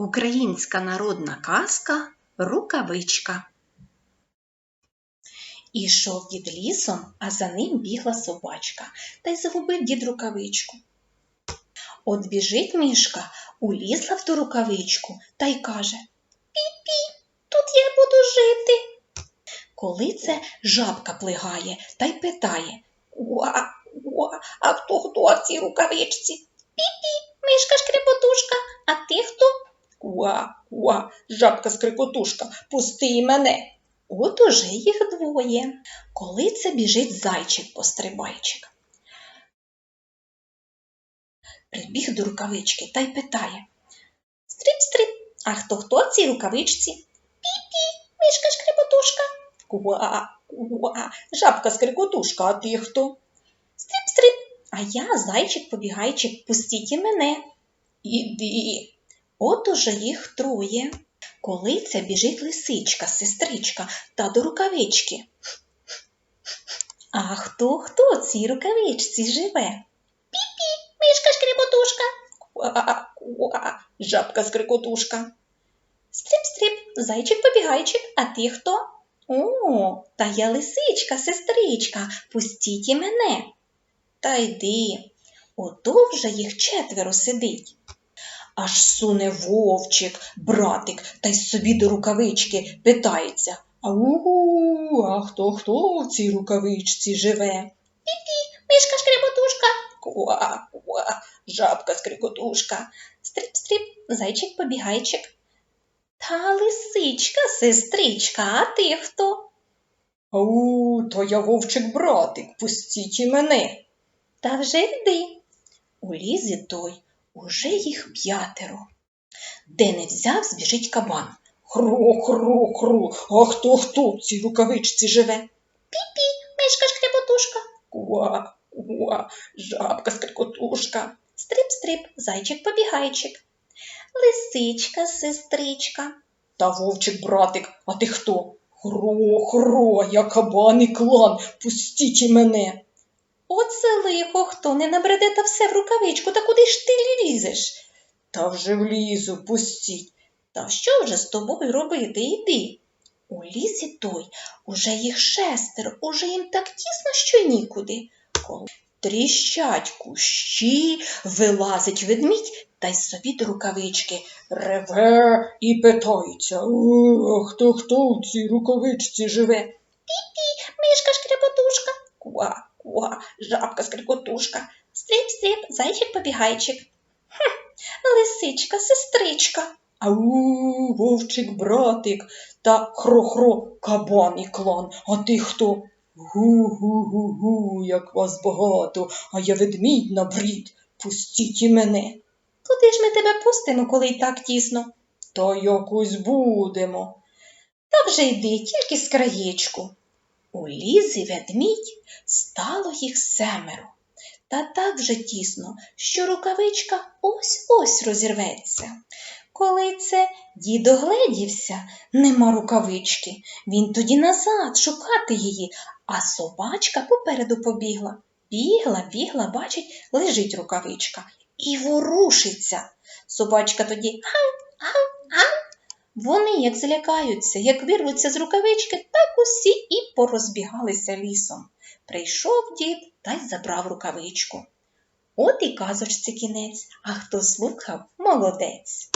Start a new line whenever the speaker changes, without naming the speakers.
Українська народна казка Рукавичка. Ішов дід лісом, а за ним бігла собачка, та й загубив дід рукавичку. От біжить мішка, улізла в ту рукавичку та й каже Пі-пі, тут я буду жити. Коли це жабка плигає та й питає Уа, уа, а хто хто в цій рукавичці? Пі-пі, мишка шкрепотушка, а ти хто? Куа, куа, жабка скрикотушка, пусти мене. От уже їх двоє. Коли це біжить зайчик-пострибайчик. Прибіг до рукавички та й питає Стрип-стрип, а хто хто в цій рукавичці? Пі-пі, мишка шкрепотушка. Куа, куа, жабка скрикотушка, а ти хто? Стрип-стрип, а я зайчик-побігайчик, пустіть і мене. Іди. От уже їх троє. Коли це біжить лисичка, сестричка та до рукавички. А хто хто цій рукавичці живе? Пі-пі, мишка куа, жабка скрикотушка. Стріп-стріп, зайчик-побігайчик, а ти хто? О, та я лисичка, сестричка, пустіть і мене. Та йди, ото вже їх четверо сидить. Аж суне вовчик, братик, та й собі до рукавички питається. Ау, а хто хто в цій рукавичці живе? Пі-пі, мишка шкрепотушка. Куа, куа, жабка скрикотушка. Стріп-стріп, зайчик-побігайчик. Та лисичка, сестричка, а ти хто? Ау, то я вовчик братик, пустіть і мене. Та вже йди. У лізі той уже їх п'ятеро. Де не взяв, збіжить кабан. Хру, хру, хру, а хто хто в цій рукавичці живе? Пі-пі, мишка шкрепотушка. Куа, куа, жабка скрикотушка. Стрип-стрип, зайчик-побігайчик. Лисичка, сестричка. Та вовчик братик, а ти хто? Хро, хро, я кабан і клан, пустіть і мене. Оце лихо, хто не набреде та все в рукавичку, та куди ж ти лізеш? Та вже влізу, пустіть. Та що вже з тобою робити? Іди. У лісі той уже їх шестеро, уже їм так тісно, що нікуди. Тріщать кущі, вилазить ведмідь та й собі до рукавички реве і питається, «О, хто хто в цій рукавичці живе? Пі-пі, мишка шкрепотушка. Куа, куа, жабка скрикотушка. Стріп-стріп, зайчик-побігайчик. Хм, лисичка, сестричка. Ау, вовчик братик та хро-хро кабан і клан. А ти хто? Гу-гу-гу-гу, як вас багато, а я ведмідь на брід. Пустіть і мене. Куди ж ми тебе пустимо, коли й так тісно? Та якось будемо. Та вже йди, тільки з краєчку. У лізі ведмідь стало їх семеро. Та так вже тісно, що рукавичка ось-ось розірветься. Коли це дід огледівся, нема рукавички, він тоді назад шукати її, а собачка попереду побігла. Бігла, бігла, бачить, лежить рукавичка і ворушиться. Собачка тоді гав, гав. Вони як злякаються, як вирвуться з рукавички, так усі і порозбігалися лісом. Прийшов дід та й забрав рукавичку. От і казочці кінець, а хто слухав, молодець.